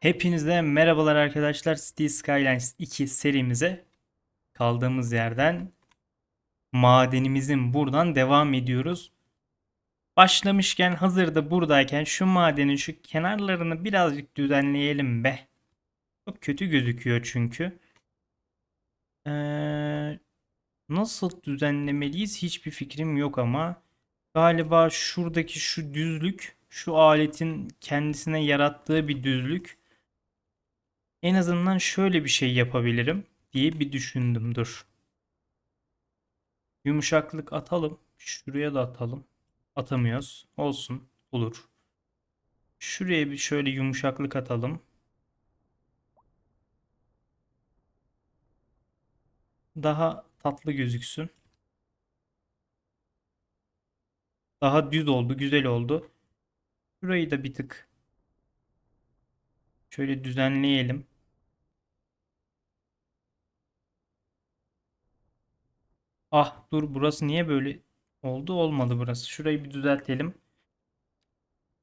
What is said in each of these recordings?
Hepinize merhabalar arkadaşlar. City Skylines 2 serimize kaldığımız yerden madenimizin buradan devam ediyoruz. Başlamışken hazırda buradayken şu madenin şu kenarlarını birazcık düzenleyelim be. Çok kötü gözüküyor çünkü. Ee, nasıl düzenlemeliyiz hiçbir fikrim yok ama galiba şuradaki şu düzlük şu aletin kendisine yarattığı bir düzlük en azından şöyle bir şey yapabilirim diye bir düşündüm. Dur. Yumuşaklık atalım. Şuraya da atalım. Atamıyoruz. Olsun. Olur. Şuraya bir şöyle yumuşaklık atalım. Daha tatlı gözüksün. Daha düz oldu, güzel oldu. Şurayı da bir tık şöyle düzenleyelim. Ah dur burası niye böyle oldu? Olmadı burası. Şurayı bir düzeltelim.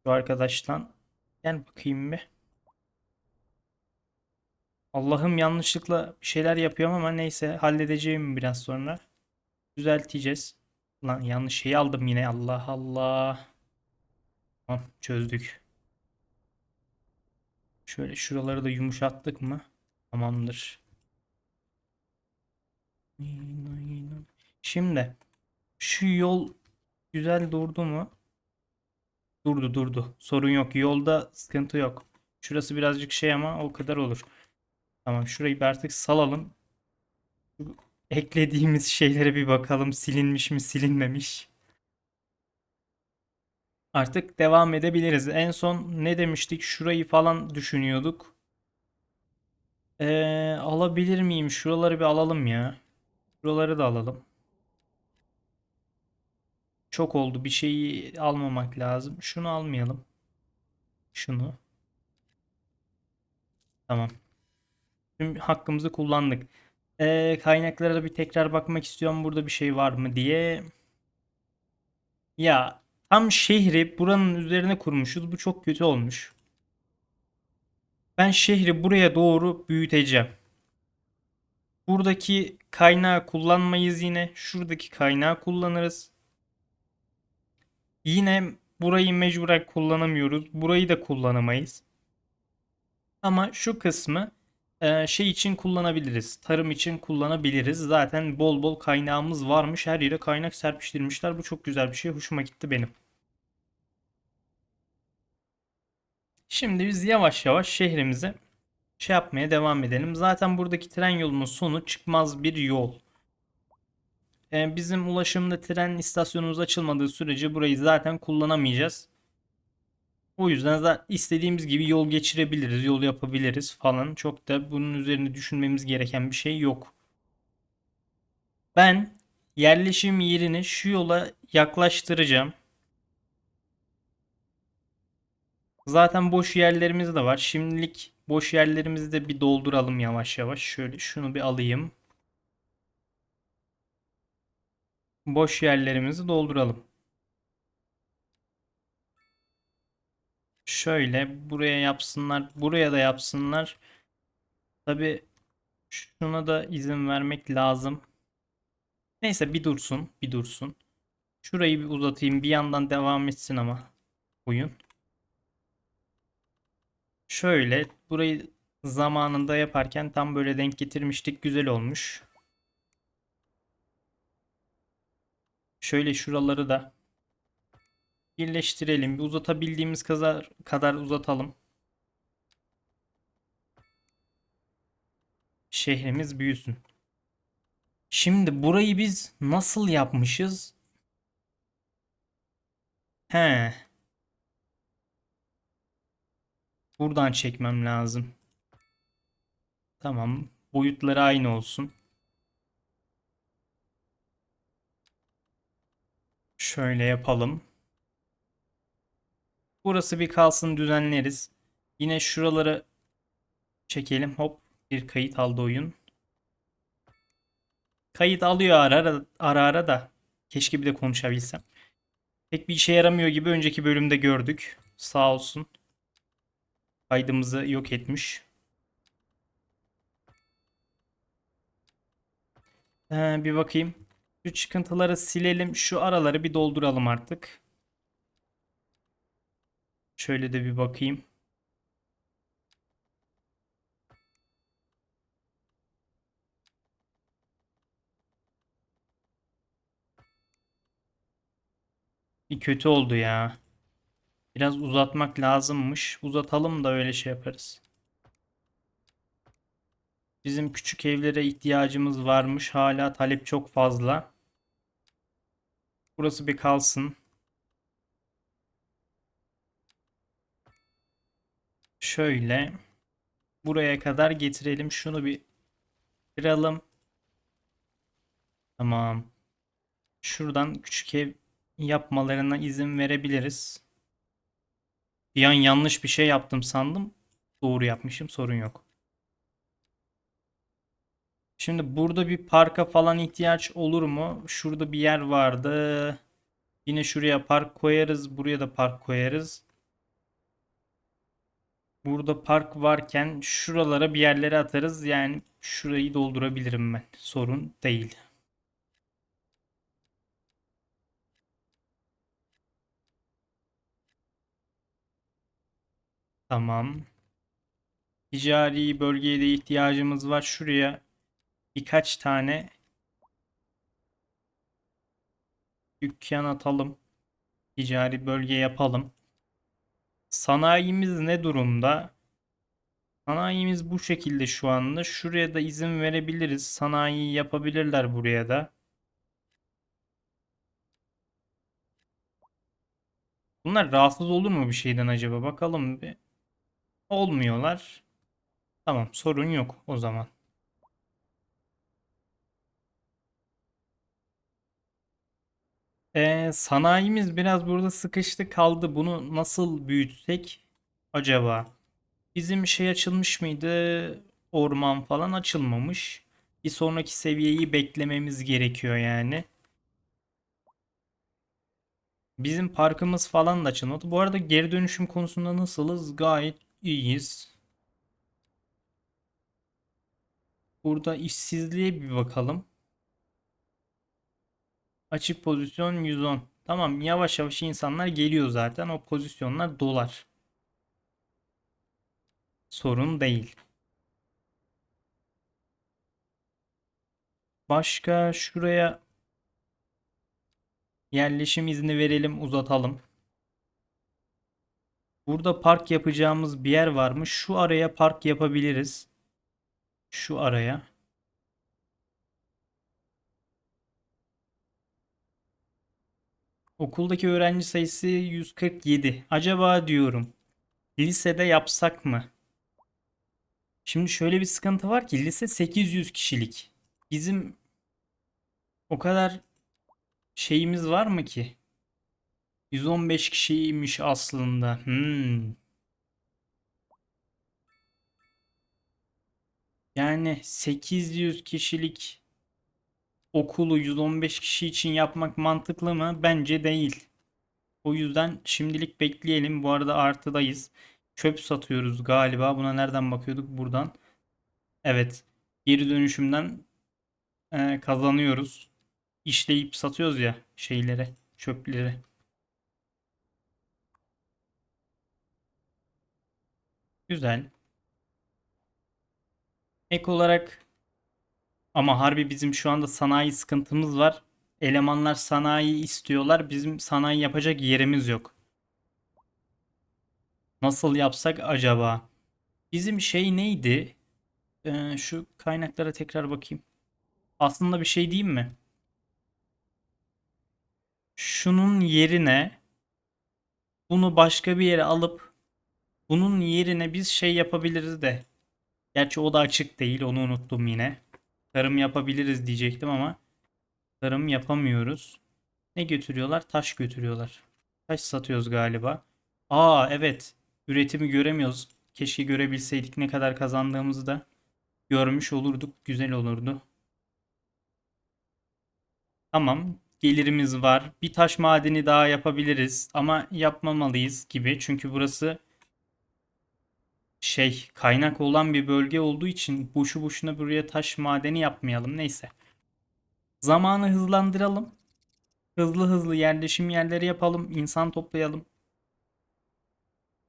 Şu arkadaştan. Gel bakayım bir. Allah'ım yanlışlıkla bir şeyler yapıyorum ama neyse halledeceğim biraz sonra. Düzelteceğiz. Lan yanlış şeyi aldım yine. Allah Allah. Tamam çözdük. Şöyle şuraları da yumuşattık mı? Tamamdır. Şimdi şu yol güzel durdu mu? Durdu durdu. Sorun yok. Yolda sıkıntı yok. Şurası birazcık şey ama o kadar olur. Tamam şurayı bir artık salalım. Şu eklediğimiz şeylere bir bakalım. Silinmiş mi silinmemiş. Artık devam edebiliriz. En son ne demiştik? Şurayı falan düşünüyorduk. Ee, alabilir miyim? Şuraları bir alalım ya. Şuraları da alalım. Çok oldu. Bir şeyi almamak lazım. Şunu almayalım. Şunu. Tamam. Tüm hakkımızı kullandık. Ee, kaynaklara da bir tekrar bakmak istiyorum. Burada bir şey var mı diye. Ya tam şehri buranın üzerine kurmuşuz. Bu çok kötü olmuş. Ben şehri buraya doğru büyüteceğim. Buradaki kaynağı kullanmayız yine. Şuradaki kaynağı kullanırız. Yine burayı mecburen kullanamıyoruz. Burayı da kullanamayız. Ama şu kısmı e, şey için kullanabiliriz. Tarım için kullanabiliriz. Zaten bol bol kaynağımız varmış. Her yere kaynak serpiştirmişler. Bu çok güzel bir şey. Hoşuma gitti benim. Şimdi biz yavaş yavaş şehrimize şey yapmaya devam edelim. Zaten buradaki tren yolunun sonu çıkmaz bir yol. E, bizim ulaşımda tren istasyonumuz açılmadığı sürece burayı zaten kullanamayacağız. O yüzden zaten istediğimiz gibi yol geçirebiliriz, yol yapabiliriz falan. Çok da bunun üzerine düşünmemiz gereken bir şey yok. Ben yerleşim yerini şu yola yaklaştıracağım. Zaten boş yerlerimiz de var. Şimdilik boş yerlerimizi de bir dolduralım yavaş yavaş. Şöyle şunu bir alayım. Boş yerlerimizi dolduralım. Şöyle buraya yapsınlar. Buraya da yapsınlar. Tabi şuna da izin vermek lazım. Neyse bir dursun. Bir dursun. Şurayı bir uzatayım. Bir yandan devam etsin ama oyun. Şöyle burayı zamanında yaparken tam böyle denk getirmiştik. Güzel olmuş. Şöyle şuraları da birleştirelim. Bir uzatabildiğimiz kadar, kadar uzatalım. Şehrimiz büyüsün. Şimdi burayı biz nasıl yapmışız? He. Buradan çekmem lazım. Tamam. Boyutları aynı olsun. Şöyle yapalım. Burası bir kalsın düzenleriz. Yine şuraları çekelim. Hop bir kayıt aldı oyun. Kayıt alıyor ara ara, ara, ara da. Keşke bir de konuşabilsem. Pek bir işe yaramıyor gibi önceki bölümde gördük. Sağ olsun. kaydımızı yok etmiş. Ee, bir bakayım. Şu çıkıntıları silelim. Şu araları bir dolduralım artık. Şöyle de bir bakayım. Bir kötü oldu ya. Biraz uzatmak lazımmış. Uzatalım da öyle şey yaparız. Bizim küçük evlere ihtiyacımız varmış. Hala talep çok fazla. Burası bir kalsın. Şöyle buraya kadar getirelim. Şunu bir kıralım. Tamam. Şuradan küçük ev yapmalarına izin verebiliriz. Bir an yanlış bir şey yaptım sandım. Doğru yapmışım. Sorun yok. Şimdi burada bir parka falan ihtiyaç olur mu? Şurada bir yer vardı. Yine şuraya park koyarız. Buraya da park koyarız. Burada park varken şuralara bir yerlere atarız. Yani şurayı doldurabilirim ben. Sorun değil. Tamam. Ticari bölgeye de ihtiyacımız var. Şuraya birkaç tane dükkan atalım. Ticari bölge yapalım. Sanayimiz ne durumda? Sanayimiz bu şekilde şu anda. Şuraya da izin verebiliriz. Sanayi yapabilirler buraya da. Bunlar rahatsız olur mu bir şeyden acaba? Bakalım bir. Olmuyorlar. Tamam, sorun yok o zaman. Ee, sanayimiz biraz burada sıkıştı kaldı. Bunu nasıl büyütsek acaba? Bizim şey açılmış mıydı? Orman falan açılmamış. Bir sonraki seviyeyi beklememiz gerekiyor yani. Bizim parkımız falan da açılmadı. Bu arada geri dönüşüm konusunda nasılız? Gayet iyiyiz. Burada işsizliğe bir bakalım. Açık pozisyon 110. Tamam yavaş yavaş insanlar geliyor zaten. O pozisyonlar dolar. Sorun değil. Başka şuraya yerleşim izni verelim, uzatalım. Burada park yapacağımız bir yer varmış. Şu araya park yapabiliriz. Şu araya. Okuldaki öğrenci sayısı 147. Acaba diyorum lisede yapsak mı? Şimdi şöyle bir sıkıntı var ki lise 800 kişilik. Bizim o kadar şeyimiz var mı ki? 115 kişiymiş aslında. Hmm. Yani 800 kişilik okulu 115 kişi için yapmak mantıklı mı? Bence değil. O yüzden şimdilik bekleyelim. Bu arada artıdayız. Çöp satıyoruz galiba. Buna nereden bakıyorduk? Buradan. Evet. Geri dönüşümden e, kazanıyoruz. İşleyip satıyoruz ya şeylere, çöpleri. Güzel. Ek olarak ama harbi bizim şu anda sanayi sıkıntımız var. Elemanlar sanayi istiyorlar. Bizim sanayi yapacak yerimiz yok. Nasıl yapsak acaba? Bizim şey neydi? Ee, şu kaynaklara tekrar bakayım. Aslında bir şey diyeyim mi? Şunun yerine bunu başka bir yere alıp bunun yerine biz şey yapabiliriz de. Gerçi o da açık değil. Onu unuttum yine. Tarım yapabiliriz diyecektim ama tarım yapamıyoruz. Ne götürüyorlar? Taş götürüyorlar. Taş satıyoruz galiba. Aa evet. Üretimi göremiyoruz. Keşke görebilseydik ne kadar kazandığımızı da görmüş olurduk. Güzel olurdu. Tamam. Gelirimiz var. Bir taş madeni daha yapabiliriz ama yapmamalıyız gibi. Çünkü burası şey kaynak olan bir bölge olduğu için boşu boşuna buraya taş madeni yapmayalım. Neyse. Zamanı hızlandıralım. Hızlı hızlı yerleşim yerleri yapalım. insan toplayalım.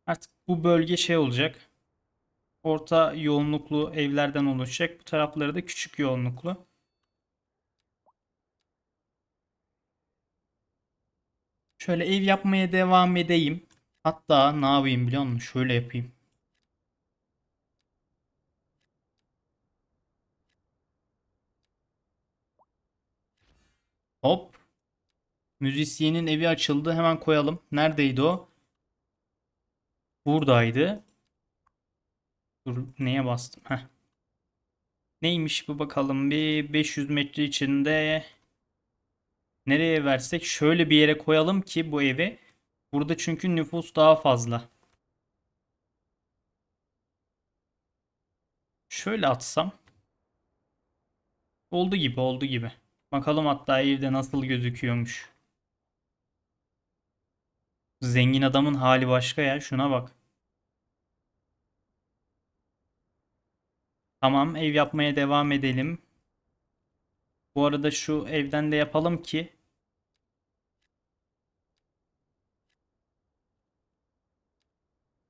Artık bu bölge şey olacak. Orta yoğunluklu evlerden oluşacak. Bu tarafları da küçük yoğunluklu. Şöyle ev yapmaya devam edeyim. Hatta ne yapayım biliyor musun? Şöyle yapayım. Hop. Müzisyenin evi açıldı. Hemen koyalım. Neredeydi o? Buradaydı. Dur neye bastım? Heh. Neymiş bu bakalım. Bir 500 metre içinde nereye versek şöyle bir yere koyalım ki bu evi. Burada çünkü nüfus daha fazla. Şöyle atsam. Oldu gibi oldu gibi. Bakalım hatta evde nasıl gözüküyormuş. Zengin adamın hali başka ya. Şuna bak. Tamam ev yapmaya devam edelim. Bu arada şu evden de yapalım ki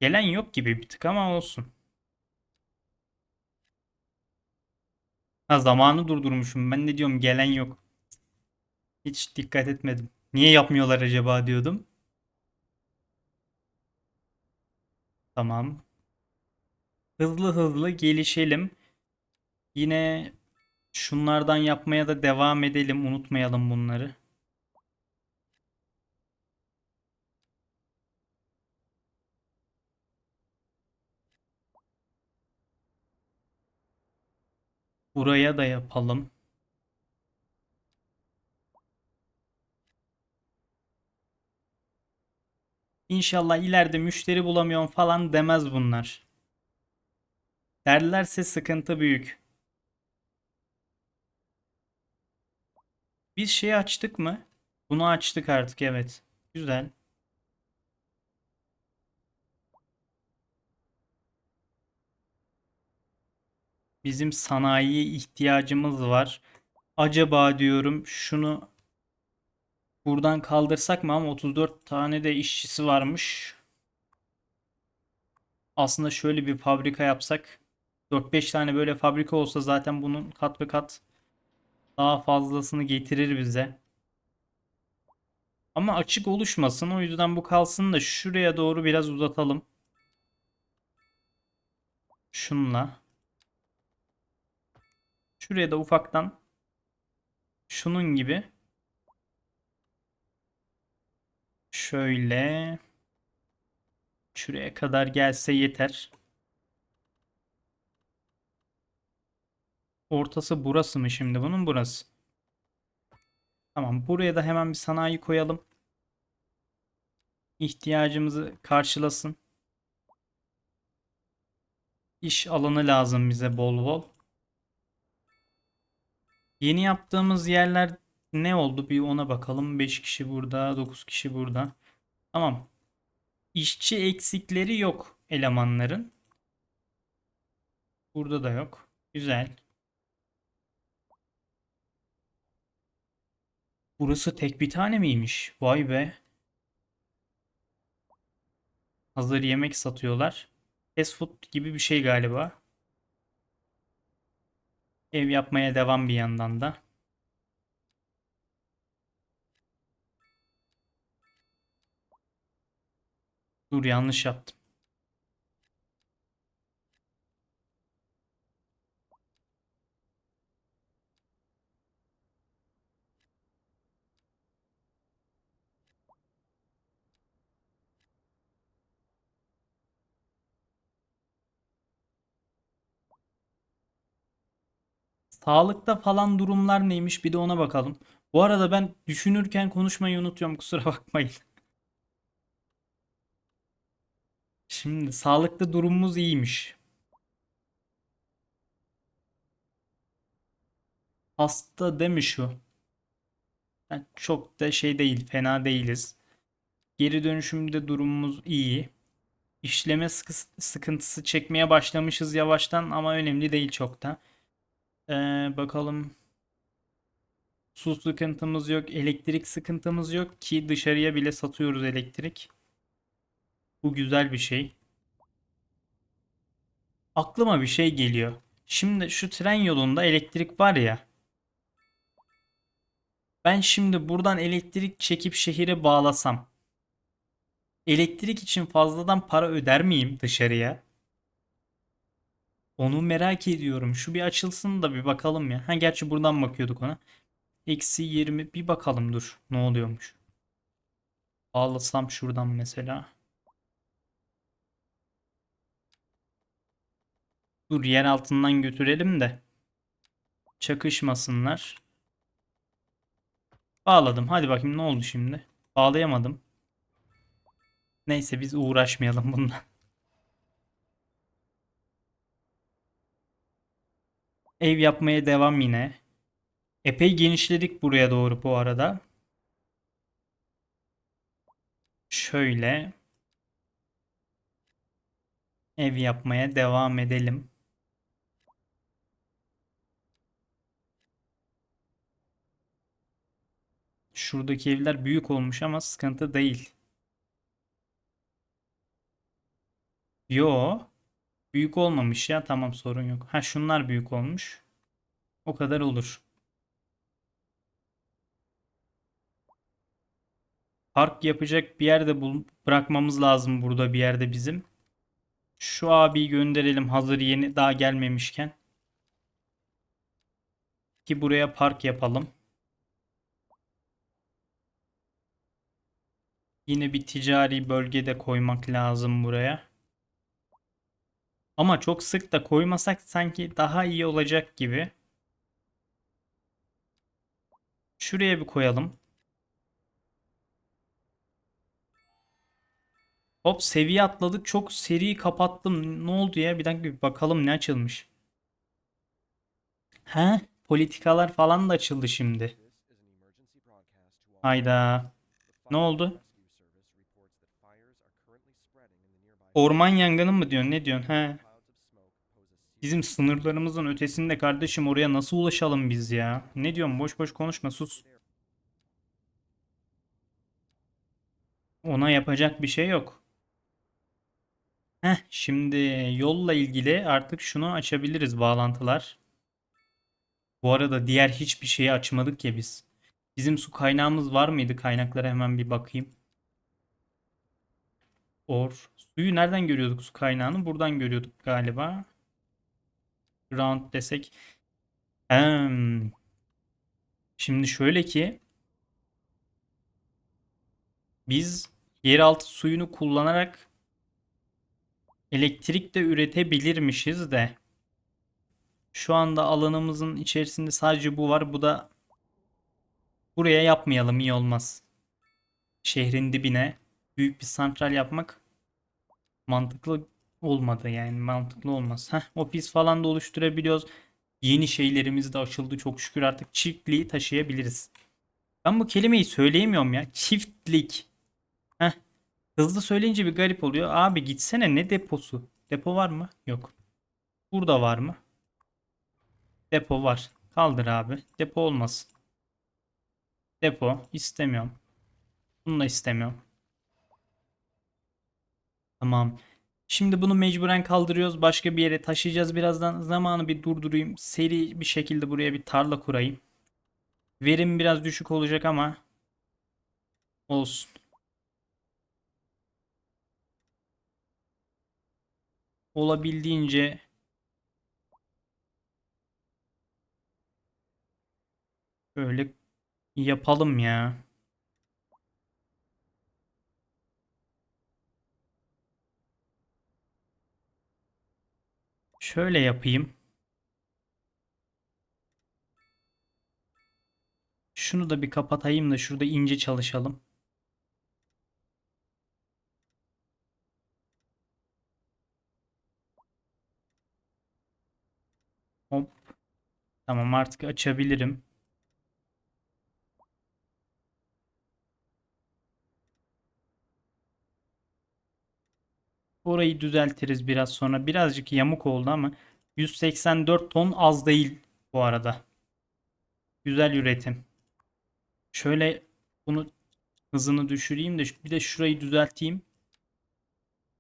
gelen yok gibi bir tık ama olsun. Ha zamanı durdurmuşum. Ben de diyorum gelen yok. Hiç dikkat etmedim. Niye yapmıyorlar acaba diyordum. Tamam. Hızlı hızlı gelişelim. Yine şunlardan yapmaya da devam edelim. Unutmayalım bunları. Buraya da yapalım. İnşallah ileride müşteri bulamıyorum falan demez bunlar. Derlerse sıkıntı büyük. Biz şeyi açtık mı? Bunu açtık artık evet. Güzel. Bizim sanayiye ihtiyacımız var. Acaba diyorum şunu buradan kaldırsak mı ama 34 tane de işçisi varmış. Aslında şöyle bir fabrika yapsak 4-5 tane böyle fabrika olsa zaten bunun kat ve kat daha fazlasını getirir bize. Ama açık oluşmasın. O yüzden bu kalsın da şuraya doğru biraz uzatalım. Şunla. Şuraya da ufaktan şunun gibi şöyle şuraya kadar gelse yeter. Ortası burası mı şimdi bunun burası? Tamam buraya da hemen bir sanayi koyalım. İhtiyacımızı karşılasın. İş alanı lazım bize bol bol. Yeni yaptığımız yerler ne oldu? Bir ona bakalım. 5 kişi burada, 9 kişi burada. Tamam. İşçi eksikleri yok elemanların. Burada da yok. Güzel. Burası tek bir tane miymiş? Vay be. Hazır yemek satıyorlar. Fast food gibi bir şey galiba. Ev yapmaya devam bir yandan da. Dur yanlış yaptım. Sağlıkta falan durumlar neymiş bir de ona bakalım. Bu arada ben düşünürken konuşmayı unutuyorum kusura bakmayın. Şimdi sağlıkta durumumuz iyiymiş. Hasta demiş şu. Yani çok da şey değil, fena değiliz. Geri dönüşümde durumumuz iyi. işleme sıkı- sıkıntısı çekmeye başlamışız yavaştan ama önemli değil çok da. Ee, bakalım. Su sıkıntımız yok, elektrik sıkıntımız yok ki dışarıya bile satıyoruz elektrik. Bu güzel bir şey. Aklıma bir şey geliyor. Şimdi şu tren yolunda elektrik var ya. Ben şimdi buradan elektrik çekip şehire bağlasam. Elektrik için fazladan para öder miyim dışarıya? Onu merak ediyorum. Şu bir açılsın da bir bakalım ya. Ha gerçi buradan bakıyorduk ona. Eksi 20 bir bakalım dur. Ne oluyormuş. Bağlasam şuradan mesela. Dur yer altından götürelim de. Çakışmasınlar. Bağladım. Hadi bakayım ne oldu şimdi. Bağlayamadım. Neyse biz uğraşmayalım bununla. Ev yapmaya devam yine. Epey genişledik buraya doğru bu arada. Şöyle. Ev yapmaya devam edelim. Şuradaki evler büyük olmuş ama sıkıntı değil. Yo. Büyük olmamış ya. Tamam sorun yok. Ha şunlar büyük olmuş. O kadar olur. Park yapacak bir yerde bul bırakmamız lazım burada bir yerde bizim. Şu abiyi gönderelim hazır yeni daha gelmemişken. Ki buraya park yapalım. Yine bir ticari bölgede koymak lazım buraya. Ama çok sık da koymasak sanki daha iyi olacak gibi. Şuraya bir koyalım. Hop seviye atladık. Çok seri kapattım. Ne oldu ya? Bir dakika bir bakalım ne açılmış. He? Politikalar falan da açıldı şimdi. Hayda. Ne oldu? Orman yangını mı diyorsun? Ne diyorsun? He. Bizim sınırlarımızın ötesinde kardeşim oraya nasıl ulaşalım biz ya? Ne diyorsun? Boş boş konuşma sus. Ona yapacak bir şey yok. Heh, şimdi yolla ilgili artık şunu açabiliriz bağlantılar. Bu arada diğer hiçbir şeyi açmadık ya biz. Bizim su kaynağımız var mıydı? Kaynaklara hemen bir bakayım. Or. Suyu nereden görüyorduk su kaynağını? Buradan görüyorduk galiba. Ground desek. Hem. Şimdi şöyle ki biz yeraltı suyunu kullanarak elektrik de üretebilirmişiz de şu anda alanımızın içerisinde sadece bu var. Bu da buraya yapmayalım iyi olmaz. Şehrin dibine büyük bir santral yapmak mantıklı olmadı yani mantıklı olmaz. Heh, ofis falan da oluşturabiliyoruz. Yeni şeylerimiz de açıldı çok şükür artık çiftliği taşıyabiliriz. Ben bu kelimeyi söyleyemiyorum ya. Çiftlik. Heh. Hızlı söyleyince bir garip oluyor. Abi gitsene ne deposu? Depo var mı? Yok. Burada var mı? Depo var. Kaldır abi. Depo olmasın. Depo istemiyorum. Bunu da istemiyorum. Tamam. Şimdi bunu mecburen kaldırıyoruz. Başka bir yere taşıyacağız birazdan. Zamanı bir durdurayım. Seri bir şekilde buraya bir tarla kurayım. Verim biraz düşük olacak ama olsun. Olabildiğince böyle yapalım ya. Şöyle yapayım. Şunu da bir kapatayım da şurada ince çalışalım. Hop. Tamam artık açabilirim. Orayı düzeltiriz biraz sonra. Birazcık yamuk oldu ama 184 ton az değil bu arada. Güzel üretim. Şöyle bunu hızını düşüreyim de bir de şurayı düzelteyim.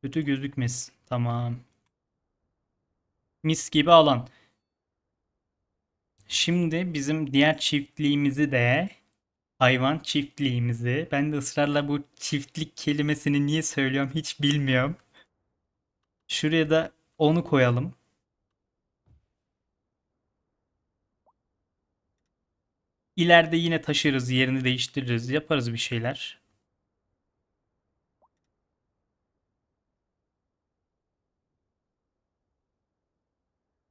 Kötü gözükmesin. Tamam. Mis gibi alan. Şimdi bizim diğer çiftliğimizi de hayvan çiftliğimizi ben de ısrarla bu çiftlik kelimesini niye söylüyorum hiç bilmiyorum. Şuraya da onu koyalım. İleride yine taşırız, yerini değiştiririz, yaparız bir şeyler.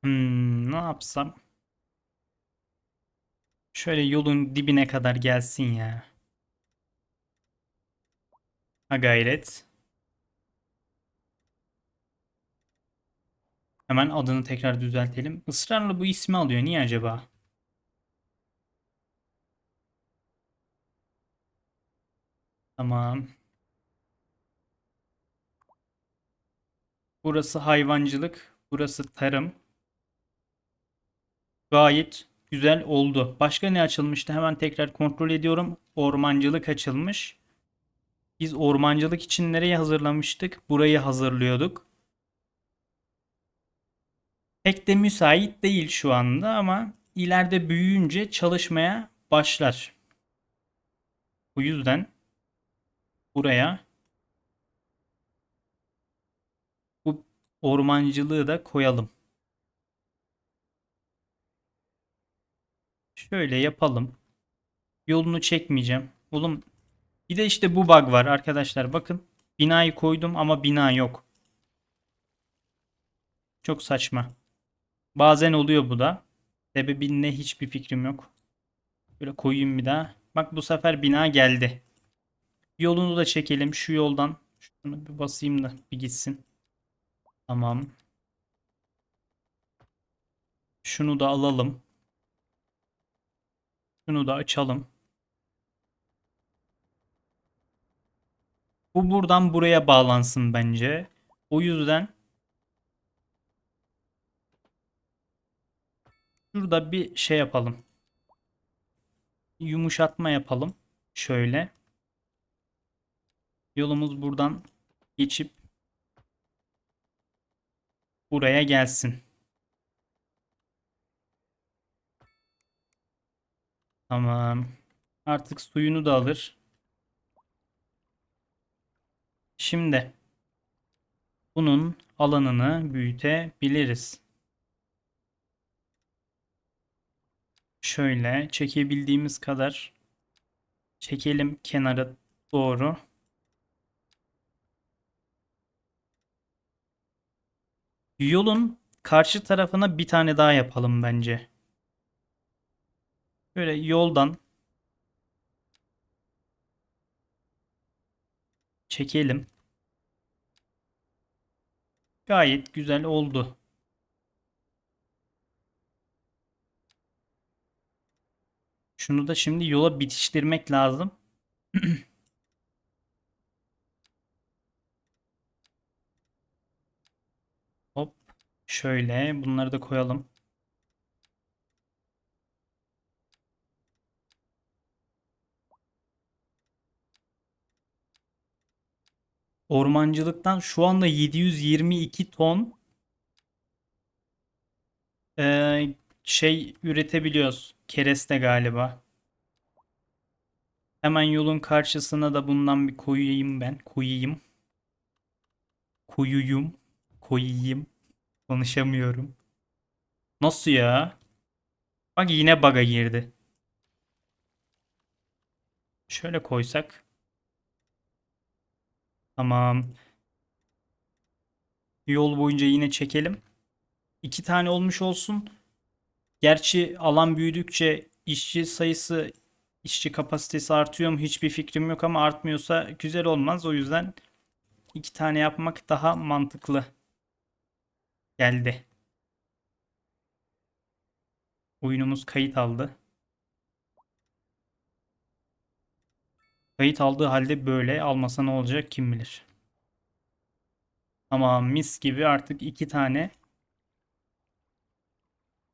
Hmm, ne yapsam? Şöyle yolun dibine kadar gelsin ya. Ha gayret. Hemen adını tekrar düzeltelim. Israrla bu ismi alıyor. Niye acaba? Tamam. Burası hayvancılık. Burası tarım. Gayet güzel oldu. Başka ne açılmıştı? Hemen tekrar kontrol ediyorum. Ormancılık açılmış. Biz ormancılık için nereyi hazırlamıştık? Burayı hazırlıyorduk. Pek de müsait değil şu anda ama ileride büyüyünce çalışmaya başlar. Bu yüzden buraya bu ormancılığı da koyalım. Şöyle yapalım. Yolunu çekmeyeceğim. Oğlum bir de işte bu bug var arkadaşlar. Bakın binayı koydum ama bina yok. Çok saçma. Bazen oluyor bu da. Sebebi ne hiçbir fikrim yok. Böyle koyayım bir daha. Bak bu sefer bina geldi. Yolunu da çekelim şu yoldan. Şunu bir basayım da bir gitsin. Tamam. Şunu da alalım. Şunu da açalım. Bu buradan buraya bağlansın bence. O yüzden şurada bir şey yapalım. Yumuşatma yapalım. Şöyle. Yolumuz buradan geçip buraya gelsin. Tamam. Artık suyunu da alır. Şimdi bunun alanını büyütebiliriz. Şöyle çekebildiğimiz kadar çekelim kenara doğru. Yolun karşı tarafına bir tane daha yapalım bence. Böyle yoldan çekelim. Gayet güzel oldu. Şunu da şimdi yola bitiştirmek lazım. Hop. Şöyle bunları da koyalım. Ormancılıktan şu anda 722 ton ee, şey üretebiliyoruz. Kereste galiba. Hemen yolun karşısına da bundan bir koyayım ben. Koyayım. Koyuyum. Koyayım. Konuşamıyorum. Nasıl ya? Bak yine bug'a girdi. Şöyle koysak. Tamam. Yol boyunca yine çekelim. İki tane olmuş olsun. Gerçi alan büyüdükçe işçi sayısı, işçi kapasitesi artıyor mu hiçbir fikrim yok ama artmıyorsa güzel olmaz. O yüzden iki tane yapmak daha mantıklı geldi. Oyunumuz kayıt aldı. Kayıt aldığı halde böyle almasa ne olacak kim bilir. Tamam mis gibi artık iki tane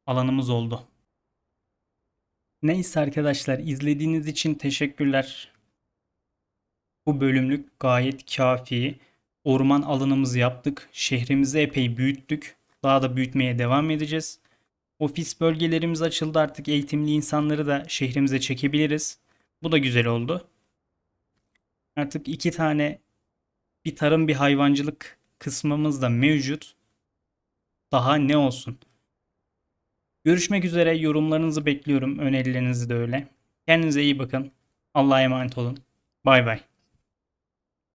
alanımız oldu. Neyse arkadaşlar izlediğiniz için teşekkürler. Bu bölümlük gayet kafi. Orman alanımızı yaptık. Şehrimizi epey büyüttük. Daha da büyütmeye devam edeceğiz. Ofis bölgelerimiz açıldı artık eğitimli insanları da şehrimize çekebiliriz. Bu da güzel oldu. Artık iki tane bir tarım bir hayvancılık kısmımız da mevcut. Daha ne olsun? Görüşmek üzere. Yorumlarınızı bekliyorum. Önerilerinizi de öyle. Kendinize iyi bakın. Allah'a emanet olun. Bay bay.